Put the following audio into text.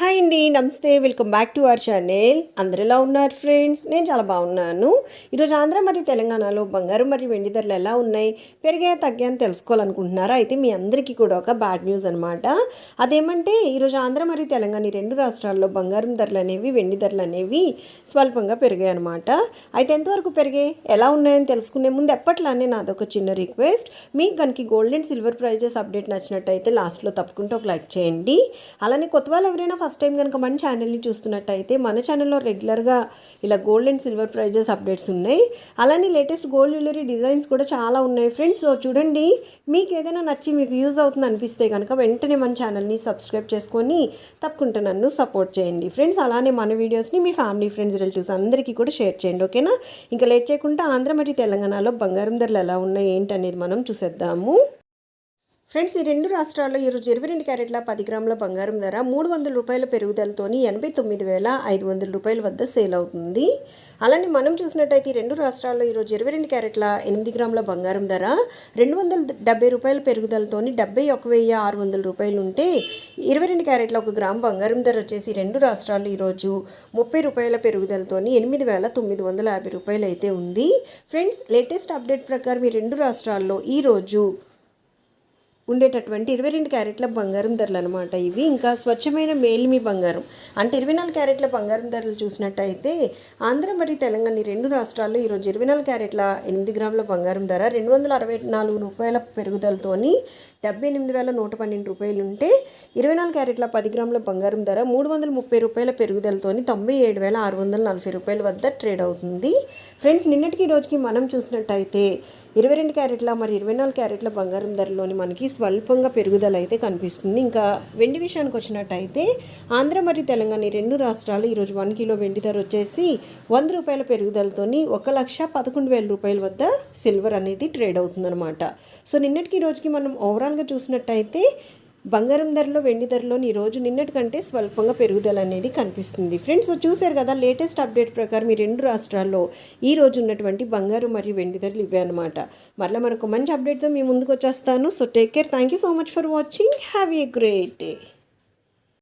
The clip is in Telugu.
హాయ్ అండి నమస్తే. Welcome back to our channel. అందరు ఎలా ఉన్నారు ఫ్రెండ్స్? నేను చాలా బాగున్నాను. ఈరోజు ఆంధ్ర మరియు తెలంగాణలో బంగారం మరియు వెండి ధరలు ఎలా ఉన్నాయి పెరిగా తగ్గాయని తెలుసుకోవాలనుకుంటున్నారా? అయితే మీ అందరికీ కూడా ఒక బ్యాడ్ న్యూస్ అనమాట అదేమంటే ఈరోజు ఆంధ్ర మరియు తెలంగాణ ఈ రెండు రాష్ట్రాల్లో బంగారం ధరలు అనేవి వెండి ధరలు అనేవి స్వల్పంగా పెరిగాయి అనమాట అయితే ఎంతవరకు పెరిగాయి ఎలా ఉన్నాయని తెలుసుకునే ముందు ఎప్పట్లానే నాదొక చిన్న రిక్వెస్ట్. మీకు కనుక gold and silver prices update నచ్చినట్టయితే లాస్ట్లో తప్పకుండా ఒక లైక్ చేయండి. అలానే కొత్త వాళ్ళు ఎవరైనా ఫస్ట్ టైం కనుక మన ఛానల్ని చూస్తున్నట్టయితే మన ఛానల్లో రెగ్యులర్గా ఇలా gold and silver prices updates ఉన్నాయి. అలానే లేటెస్ట్ గోల్డ్ జ్యువెలరీ డిజైన్స్ కూడా చాలా ఉన్నాయి ఫ్రెండ్స్ సో చూడండి మీకు ఏదైనా నచ్చి మీకు యూజ్ అవుతుంది అనిపిస్తే కనుక వెంటనే మన ఛానల్ని సబ్స్క్రైబ్ చేసుకొని తప్పకుండా నన్ను సపోర్ట్ చేయండి ఫ్రెండ్స్ అలానే మన వీడియోస్ని మీ ఫ్యామిలీ ఫ్రెండ్స్ రిలేటివ్స్ అందరికీ కూడా షేర్ చేయండి ఓకేనా ఇంకా లేట్ చేయకుండా ఆంధ్ర మరియు తెలంగాణలో బంగారం ధరలు ఎలా ఉన్నాయి ఏంటి అనేది మనం చూసేద్దాము. ఫ్రెండ్స్ ఈ రెండు రాష్ట్రాల్లో ఈరోజు ఇరవై రెండు క్యారెట్ల పది గ్రాముల బంగారం ధర మూడు వందల రూపాయల పెరుగుదలతోని ఎనభై తొమ్మిది వేల ఐదు వందల రూపాయల వద్ద సేల్ అవుతుంది. అలానే మనం చూసినట్టయితే ఈ రెండు రాష్ట్రాల్లో ఈరోజు ఇరవై రెండు క్యారెట్ల ఎనిమిది గ్రాముల బంగారం ధర రెండు వందల డెబ్బై రూపాయల పెరుగుదలతోని డెబ్బై ఒక వెయ్యి ఆరు వందల రూపాయలు ఉంటే ఇరవై రెండు క్యారెట్ల ఒక గ్రామ్ బంగారం ధర వచ్చేసి రెండు రాష్ట్రాల్లో ఈరోజు ముప్పై రూపాయల పెరుగుదలతోని ఎనిమిది వేల తొమ్మిది వందల యాభై రూపాయలు అయితే ఉంది. ఫ్రెండ్స్ లేటెస్ట్ అప్డేట్ ప్రకారం ఈ రెండు రాష్ట్రాల్లో ఈరోజు ఉండేటటువంటి ఇరవై రెండు క్యారెట్ల బంగారం ధరలు అనమాట ఇవి. ఇంకా స్వచ్ఛమైన మేలిమి బంగారం. అంటే ఇరవై నాలుగు క్యారెట్ల బంగారం ధరలు చూసినట్టయితే ఆంధ్ర మరియు తెలంగాణ ఈ రెండు రాష్ట్రాల్లో ఈరోజు ఇరవై నాలుగు క్యారెట్ల ఎనిమిది గ్రాముల బంగారం ధర రెండు వందల అరవై నాలుగు రూపాయల పెరుగుదలతోని డెబ్బై ఎనిమిది వేల నూట పన్నెండు రూపాయలు ఉంటే ఇరవై నాలుగు క్యారెట్ల పది గ్రాముల బంగారం ధర మూడు వందల ముప్పై రూపాయల పెరుగుదలతోని తొంభై ఏడు వేల ఆరు వందల నలభై రూపాయల వద్ద ట్రేడ్ అవుతుంది. ఫ్రెండ్స్ నిన్నటికి రోజుకి మనం చూసినట్టయితే ఇరవై రెండు క్యారెట్ల మరి ఇరవై నాలుగు క్యారెట్ల బంగారం ధరలోని మనకి స్వల్పంగా పెరుగుదల అయితే కనిపిస్తుంది. ఇంకా వెండి విషయానికి వచ్చినట్టయితే ఆంధ్ర మరియు తెలంగాణ ఈ రెండు రాష్ట్రాలు ఈరోజు వన్ కిలో వెండి ధర వచ్చేసి వంద రూపాయల పెరుగుదలతోని ఒక లక్ష పదకొండు వేల రూపాయల వద్ద సిల్వర్ అనేది ట్రేడ్ అవుతుందన్నమాట. సో నిన్నటికి రోజుకి మనం ఓవరాల్గా చూసినట్టయితే బంగారం ధరలో వెండి ధరలోని ఈరోజు నిన్నటి కంటే స్వల్పంగా పెరుగుదల అనేది కనిపిస్తుంది. ఫ్రెండ్స్ చూశారు కదా లేటెస్ట్ అప్డేట్ ప్రకారం ఈ రెండు రాష్ట్రాల్లో ఈ రోజు ఉన్నటువంటి బంగారు మరియు వెండి ధరలు ఇవే అనమాట మరలా మనకు మంచి అప్డేట్తో మీ ముందుకు వచ్చేస్తాను. So take care. Thank you so much for watching. Have a great day.